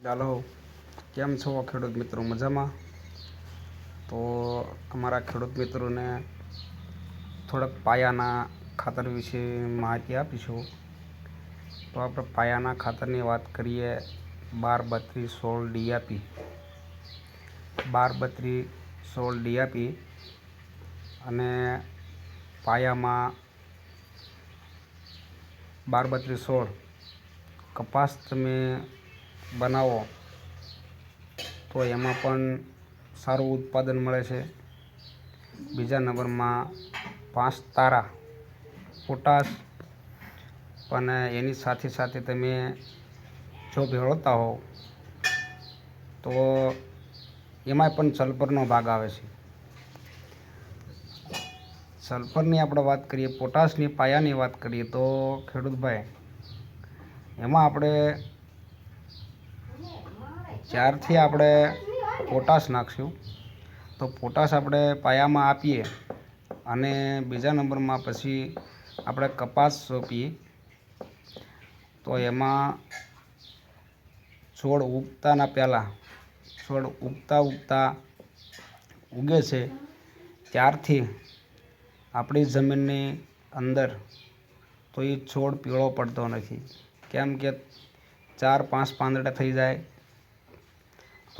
ચાલો કેમ છો ખેડૂત મિત્રો? મજામાં? તો અમારા ખેડૂત મિત્રોને થોડાક પાયાના ખાતર વિશે માહિતી આપીશું. તો આપણે પાયાના ખાતરની વાત કરીએ બાર બત્રીસ સોળ ડીઆપી બાર બત્રીસ સોળ ડીઆપી અને પાયામાં બાર બત્રીસ સોળ. કપાસ તમે બનાવો, તો એમાં પણ સારું ઉત્પાદન મળે છે. બીજા નંબરમાં પાંચ તારા, પોટાશ, અને એની સાથે સાથે તમે જો ભેળવતા હો તો એમાંય પણ સલ્ફરનો ભાગ આવે છે. સલ્ફરની આપણે વાત કરીએ, પોટાશની પાયાની વાત કરીએ, તો ખેડૂતભાઈ, એમાં આપણે જ્યારથી આપણે પોટાશ નાખશું, તો પોટાશ આપણે પાયામાં આપીએ અને બીજા નંબરમાં પછી આપણે કપાસ સોંપીએ. તો એમાં છોડ ઉગતાના પહેલાં, છોડ ઉગતા ઉગતા ઉગે છે, ત્યારથી આપણી જમીનની અંદર તો એ છોડ પીળો પડતો નથી. કેમ કે ચાર પાંચ પાંદડા થઈ જાય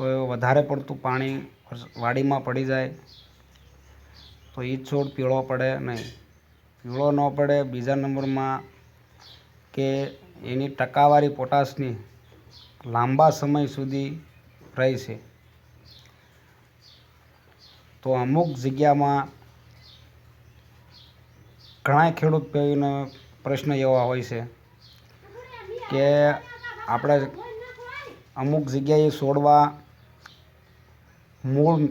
તો વધારે પડતું પાણી વાડીમાં પડી જાય. તો એ છોડ પીળો પડે નહીં. પીળો ન પડે બીજા નંબરમાં કે એની ટકાવારી પોટાશની લાંબા સમય સુધી રહે છે તો અમુક જગ્યામાં ઘણા ખેડૂત ભાઈઓનો પ્રશ્ન એવા હોય છે કે આપણે અમુક જગ્યાએ છોડવા મૂળ,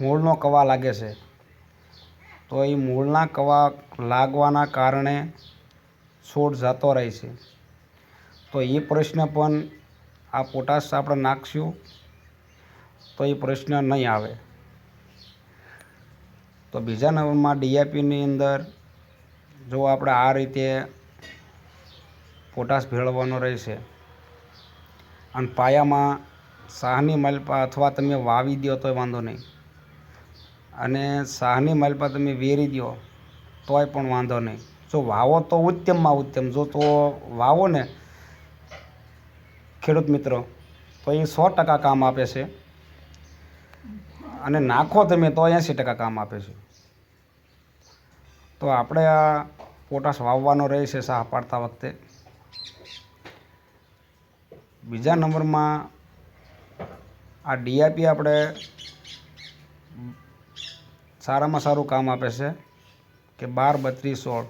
મૂળનો કવા લાગે છે? તો એ મૂળના કવા લાગવાના કારણે છોડ જતો રહે છે. તો એ પ્રશ્ન પણ આ પોટાશ આપણે નાખશું, તો એ પ્રશ્ન નહીં આવે. તો બીજા નંબરમાં ડીએપીની અંદર જો આપણે આ રીતે પોટાશ ભેળવવાનો રહેશે, અને પાયામાં સાહની માલપા અથવા તમે વાવી દો તોય વાંધો નહીં. અને સાહની માલપા તમે વેરી દો તોય પણ વાંધો નહીં. જો વાવો તો ઉત્તમમાં ઉત્તમ. જો તો વાવો ને, ખેડૂત મિત્રો, તો એ સો ટકા કામ આપે છે. અને નાખો તમે તો એંસી ટકા કામ આપે છે. તો આપણે આ પોટાશ વાવવાનો રહેશે સાહ પાડતા વખતે. બીજા નંબરમાં આ ડીઆઈપી આપણે સારામાં સારું કામ આપે છે કે બાર, બત્રીસ, સોળ.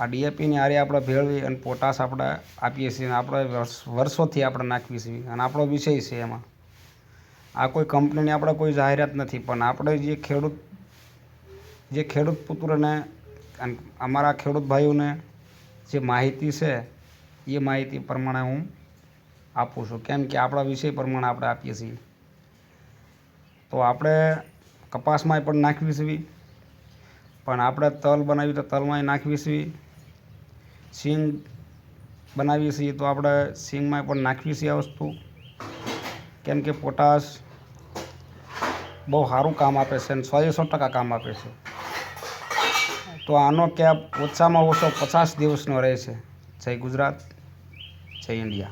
આ ડીએપીની આરે આપણે ભેળવી અને પોટાશ આપણે આપીએ છીએ. અને આપણે વર્ષોથી આપણે નાખીએ છીએ. અને આપણો વિષય છે એમાં. આ કોઈ કંપનીની આપણે કોઈ જાહેરાત નથી, પણ આપણે જે ખેડૂત જે ખેડૂત પુત્રને અમારા ખેડૂત ભાઈઓને જે માહિતી છે, એ માહિતી પ્રમાણે હું આપું છું. કેમ કે આપણા વિષય પ્રમાણે આપણે આપીએ છીએ. તો આપણે કપાસમાં પણ નાખવી છીએ પણ આપણે તલ બનાવી તો તલમાંય નાખવી છીએ સિંગ બનાવીએ છીએ તો આપણે સિંગમાં પણ નાખવી છીએ આ વસ્તુ. કેમ કે પોટાશ બહુ સારું કામ આપે છે અને સો એ સો ટકા કામ આપે છે. તો આનો કેપ ઓછામાં ઓછો પચાસ દિવસનો રહે છે. જય ગુજરાત, જય ઇન્ડિયા.